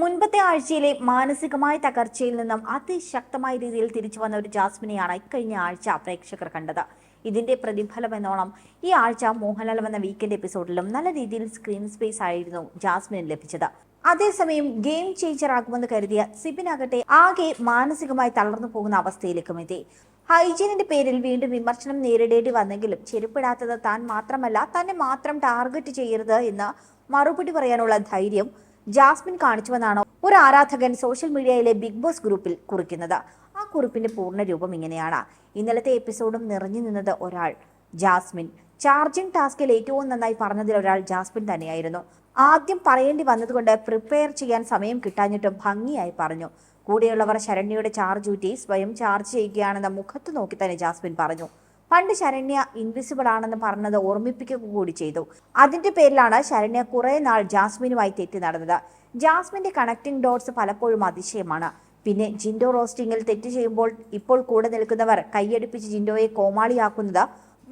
മുൻപത്തെ ആഴ്ചയിലെ മാനസികമായ തകർച്ചയിൽ നിന്നും അതിശക്തമായ രീതിയിൽ തിരിച്ചു വന്ന ഒരു ജാസ്മിനെയാണ് ഇക്കഴിഞ്ഞ ആഴ്ച പ്രേക്ഷകർ കണ്ടത്. ഇതിന്റെ പ്രതിഫലം എന്നോണം ഈ ആഴ്ച മോഹൻലാൽ വന്ന വീക്കെൻഡ് എപ്പിസോഡിലും നല്ല രീതിയിൽ സ്ക്രീൻ സ്പേസ് ആയിരുന്നു ജാസ്മിന് ലഭിച്ചത്. അതേസമയം ഗെയിം ചേഞ്ചർ ആകുമെന്ന് കരുതിയ സിബിനാകട്ടെ ആകെ മാനസികമായി തളർന്നു പോകുന്ന അവസ്ഥയിലേക്കും എത്തി. ഹൈജീനിന്റെ പേരിൽ വീണ്ടും വിമർശനം നേരിടേണ്ടി വന്നെങ്കിലും ചെരുപ്പിടാത്തത് താൻ മാത്രമല്ല തന്നെ മാത്രം ടാർഗറ്റ് ചെയ്യരുത് എന്ന് മറുപടി പറയാനുള്ള ധൈര്യം ജാസ്മിൻ കാണിച്ചുവെന്നാണ് ഒരു ആരാധകൻ സോഷ്യൽ മീഡിയയിലെ ബിഗ് ബോസ് ഗ്രൂപ്പിൽ കുറിക്കുന്നത്. ആ കുറിപ്പിന്റെ പൂർണ രൂപം ഇങ്ങനെയാണ്. ഇന്നലത്തെ എപ്പിസോഡും നിറഞ്ഞു നിന്നത് ഒരാൾ ജാസ്മിൻ. ചാർജിംഗ് ടാസ്കിൽ ഏറ്റവും നന്നായി പറഞ്ഞതിൽ ഒരാൾ ജാസ്മിൻ തന്നെയായിരുന്നു. ആദ്യം പറയേണ്ടി വന്നതുകൊണ്ട് പ്രിപ്പയർ ചെയ്യാൻ സമയം കിട്ടാഞ്ഞിട്ടും ഭംഗിയായി പറഞ്ഞു. കൂടെയുള്ളവർ ശരണ്യയുടെ ചാർജ് ഊറ്റി സ്വയം ചാർജ് ചെയ്യുകയാണെന്ന മുഖത്ത് നോക്കി തന്നെ ജാസ്മിൻ പറഞ്ഞു. പണ്ട് ശരണ്യ ഇൻവിസിബിൾ ആണെന്ന് പറഞ്ഞത് ഓർമ്മിപ്പിക്കുക കൂടി ചെയ്തു. അതിന്റെ പേരിലാണ് ശരണ്യ കുറെ നാൾ ജാസ്മിനുമായി തെറ്റി നടന്നത്. ജാസ്മിന്റെ കണക്ടിംഗ് ഡോട്ട്സ് പലപ്പോഴും അതിശയമാണ്. പിന്നെ ജിൻഡോ റോസ്റ്റിംഗിൽ തെറ്റ് ചെയ്യുമ്പോൾ ഇപ്പോൾ കൂടെ നിൽക്കുന്നവർ കൈയടിപ്പിച്ച് ജിൻഡോയെ കോമാളിയാക്കുന്നത്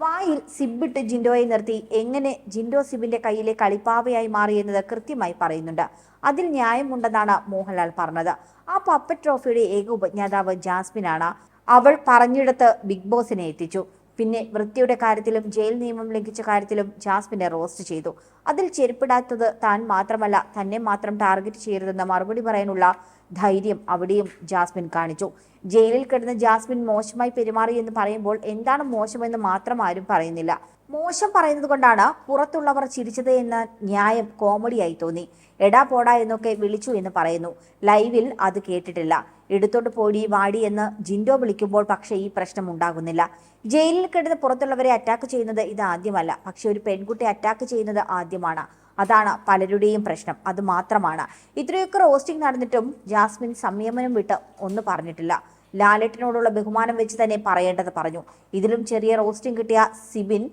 വായിൽ സിബിട്ട് ജിൻഡോയെ നിർത്തി എങ്ങനെ ജിൻഡോ സിബിന്റെ കയ്യിലെ കളിപ്പാവയായി മാറിയെന്നത് കൃത്യമായി പറയുന്നുണ്ട്. അതിൽ ന്യായമുണ്ടെന്നാണ് മോഹൻലാൽ പറഞ്ഞത്. ആ പപ്പ ട്രോഫിയുടെ ഏക ഉപജ്ഞാതാവ് ജാസ്മിനാണ്. അവൾ പറഞ്ഞിടത്ത് ബിഗ് ബോസിനെ എത്തിച്ചു. പിന്നെ വൃത്തിയുടെ കാര്യത്തിലും ജയിൽ നിയമം ലംഘിച്ച കാര്യത്തിലും ജാസ്മിനെ റോസ്റ്റ് ചെയ്തു. അതിൽ ചെരുപ്പിടാത്തത് താൻ മാത്രമല്ല തന്നെ മാത്രം ടാർഗറ്റ് ചെയ്യരുതെന്ന മറുപടി പറയാനുള്ള ധൈര്യം അവിടെയും ജാസ്മിൻ കാണിച്ചു. ജയിലിൽ കിടന്ന് ജാസ്മിൻ മോശമായി പെരുമാറി എന്ന് പറയുമ്പോൾ എന്താണ് മോശമെന്ന് മാത്രം ആരും പറയുന്നില്ല. മോശം പറയുന്നത് കൊണ്ടാണ് പുറത്തുള്ളവർ ചിരിച്ചത് എന്ന ന്യായം കോമഡിയായി തോന്നി. എടാ പോടാ എന്നൊക്കെ വിളിച്ചു എന്ന് പറയുന്നു. ലൈവിൽ അത് കേട്ടിട്ടില്ല. എടുത്തോട്ട് പോടി വാടി എന്ന് ജിൻഡോ വിളിക്കുമ്പോൾ പക്ഷേ ഈ പ്രശ്നം ഉണ്ടാകുന്നില്ല. ജയിലിൽ കിടന്ന് പുറത്തുള്ളവരെ അറ്റാക്ക് ചെയ്യുന്നത് ഇത് ആദ്യമല്ല. പക്ഷെ ഒരു പെൺകുട്ടി അറ്റാക്ക് ചെയ്യുന്നത് ആദ്യമാണ്. അതാണ് പലരുടെയും പ്രശ്നം. അത് മാത്രമാണ്. ഇത്രയൊക്കെ റോസ്റ്റിംഗ് നടന്നിട്ടും ജാസ്മിൻ സംയമനം വിട്ട് ഒന്ന് പറഞ്ഞിട്ടില്ല. ലാലേട്ടനോടുള്ള ബഹുമാനം വെച്ച് തന്നെ പറയേണ്ടത് പറഞ്ഞു. ഇതിലും ചെറിയ റോസ്റ്റിംഗ് കിട്ടിയ സിബിൻ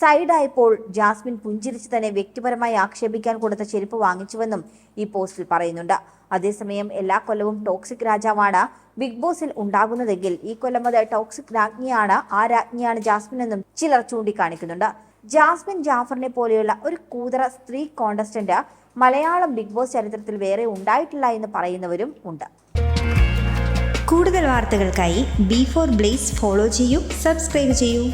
സൈഡായപ്പോൾ ജാസ്മിൻ പുഞ്ചിരിച്ച് തന്നെ വ്യക്തിപരമായി ആക്ഷേപിക്കാൻ കൊടുത്ത ചെരുപ്പ് വാങ്ങിച്ചുവെന്നും ഈ പോസ്റ്റിൽ പറയുന്നുണ്ട്. അതേസമയം എല്ലാ കൊല്ലവും ടോക്സിക് രാജാവാണ് ബിഗ് ബോസിൽ ഉണ്ടാകുന്നതെങ്കിൽ ഈ കൊല്ലം അത് ടോക്സിക് രാജ്ഞിയാണ് ആ രാജ്ഞിയാണ് ജാസ്മിൻ എന്നും ചിലർ ചൂണ്ടിക്കാണിക്കുന്നുണ്ട്. ജാസ്മിൻ ജാഫറിനെ പോലെയുള്ള ഒരു കൂതറ സ്ത്രീ കോണ്ടസ്റ്റന്റ് മലയാളം ബിഗ് ബോസ് ചരിത്രത്തിൽ വേറെ ഉണ്ടായിട്ടില്ല എന്ന് പറയുന്നവരും ഉണ്ട്. കൂടുതൽ വാർത്തകൾക്കായി ബി ഫോർ ബ്ലേസ് ഫോളോ ചെയ്യൂ സബ്സ്ക്രൈബ് ചെയ്യൂ.